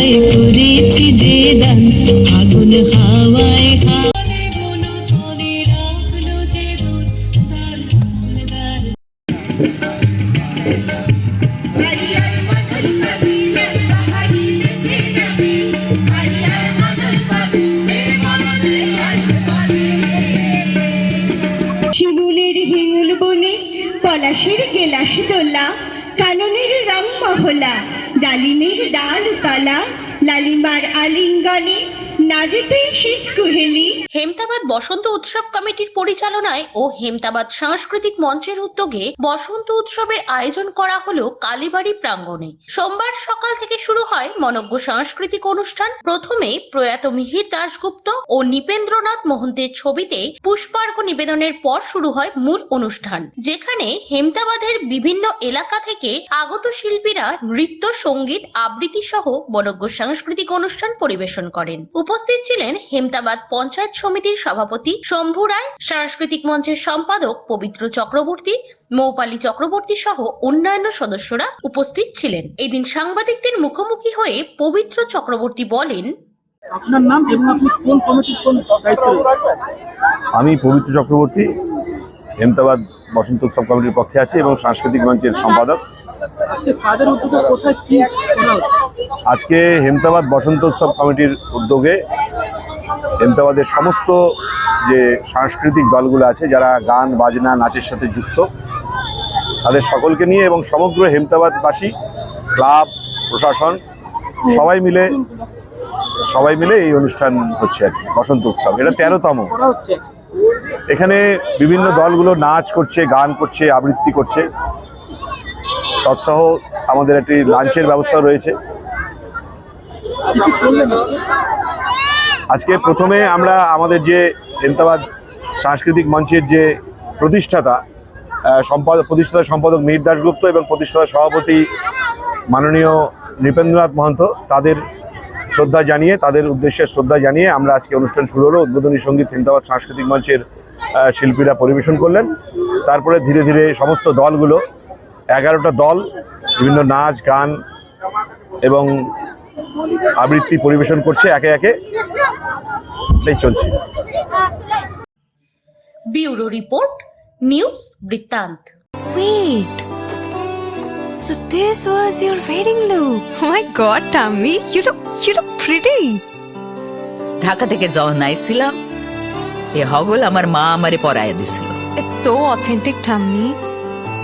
পাতায় করেছি যে পলাশের গেলাস দোলা কাননের রাম মহলা। ডালিমের ডাল তলা লালিমার আলিঙ্গনে হেমতাবাদ বসন্ত উৎসব কমিটির পরিচালনায় ও হেমতাবাদ সাংস্কৃতিক মঞ্চের উদ্যোগে বসন্ত উৎসবের আয়োজন করা হলো কালীবাড়ি প্রাঙ্গণে। সোমবার সকাল থেকে শুরু হয় মনজ্ঞ সাংস্কৃতিক অনুষ্ঠান। প্রথমে প্রয়াত মিহির দাশগুপ্ত ও নিপেন্দ্রনাথ মহন্তের ছবিতে পুষ্পার্ঘ নিবেদনের পর শুরু হয় মূল অনুষ্ঠান, যেখানে হেমতাবাদের বিভিন্ন এলাকা থেকে আগত শিল্পীরা নৃত্য, সংগীত আবৃত্তি সহ মনজ্ঞ সাংস্কৃতিক অনুষ্ঠান পরিবেশন করেন। উপস্থিত ছিলেন হেমতাবাদ পঞ্চায়েত সমিতির সভাপতি শম্ভু রায় সাংস্কৃতিক মঞ্চের সম্পাদক পবিত্র চক্রবর্তী মৌপালী চক্রবর্তী সহ অন্যান্য সদস্যরা উপস্থিত ছিলেন। এদিন সাংবাদিকদের মুখোমুখি হয়ে পবিত্র চক্রবর্তী বলেন আপনার নাম এবং আপনি কোন কমিটির কোন দায়িত্বে আমি পবিত্র চক্রবর্তী হেমতাবাদ বসন্ত উৎসব কমিটির পক্ষে আছি এবং সাংস্কৃতিক মঞ্চের সম্পাদক। আজকে হেমতাবাদ বসন্ত উৎসব কমিটির উদ্যোগে হেমতাবাদের সমস্ত যে সাংস্কৃতিক দলগুলো আছে যারা গান বাজনা নাচের সাথে যুক্ত তাদের সকলকে নিয়ে এবং সমগ্র হেমতাবাদবাসী ক্লাব প্রশাসন সবাই মিলে সবাই মিলে এই অনুষ্ঠান হচ্ছে আর কি, বসন্ত উৎসব। এটা তেরোতম? এখানে বিভিন্ন দলগুলো নাচ করছে গান করছে আবৃত্তি করছে। তৎসহ আমাদের একটি লাঞ্চের ব্যবস্থা রয়েছে আজকে? প্রথমে আমরা আমাদের যে হেমতাবাদ সাংস্কৃতিক মঞ্চের যে প্রতিষ্ঠাতা সম্পাদক প্রতিষ্ঠাতা সম্পাদক মীর দাশগুপ্ত এবং প্রতিষ্ঠাতা সভাপতি মাননীয় নৃপেন্দ্রনাথ মহন্ত, তাদের শ্রদ্ধা জানিয়ে, তাদের উদ্দেশ্যে শ্রদ্ধা জানিয়ে আমরা আজকে অনুষ্ঠান শুরু হলো উদ্বোধনী সংগীত হেমতাবাদ সাংস্কৃতিক মঞ্চের শিল্পীরা পরিবেশন করলেন তারপরে ধীরে ধীরে সমস্ত দলগুলো এগারোটা দল বিভিন্ন নাচ গান এবং আবৃত্তি পরিবেশন করছে একে একে এই চলছে ব্যুরো রিপোর্ট নিউজ বৃত্তান্ত Wait. So this was your wedding look. Oh my god, Tammy, you look you look pretty. Dhaka থেকে যখন আইছিলাম এ হগল আমার মা আমারে পরাইয়া দিছিল It's so authentic, Tammy.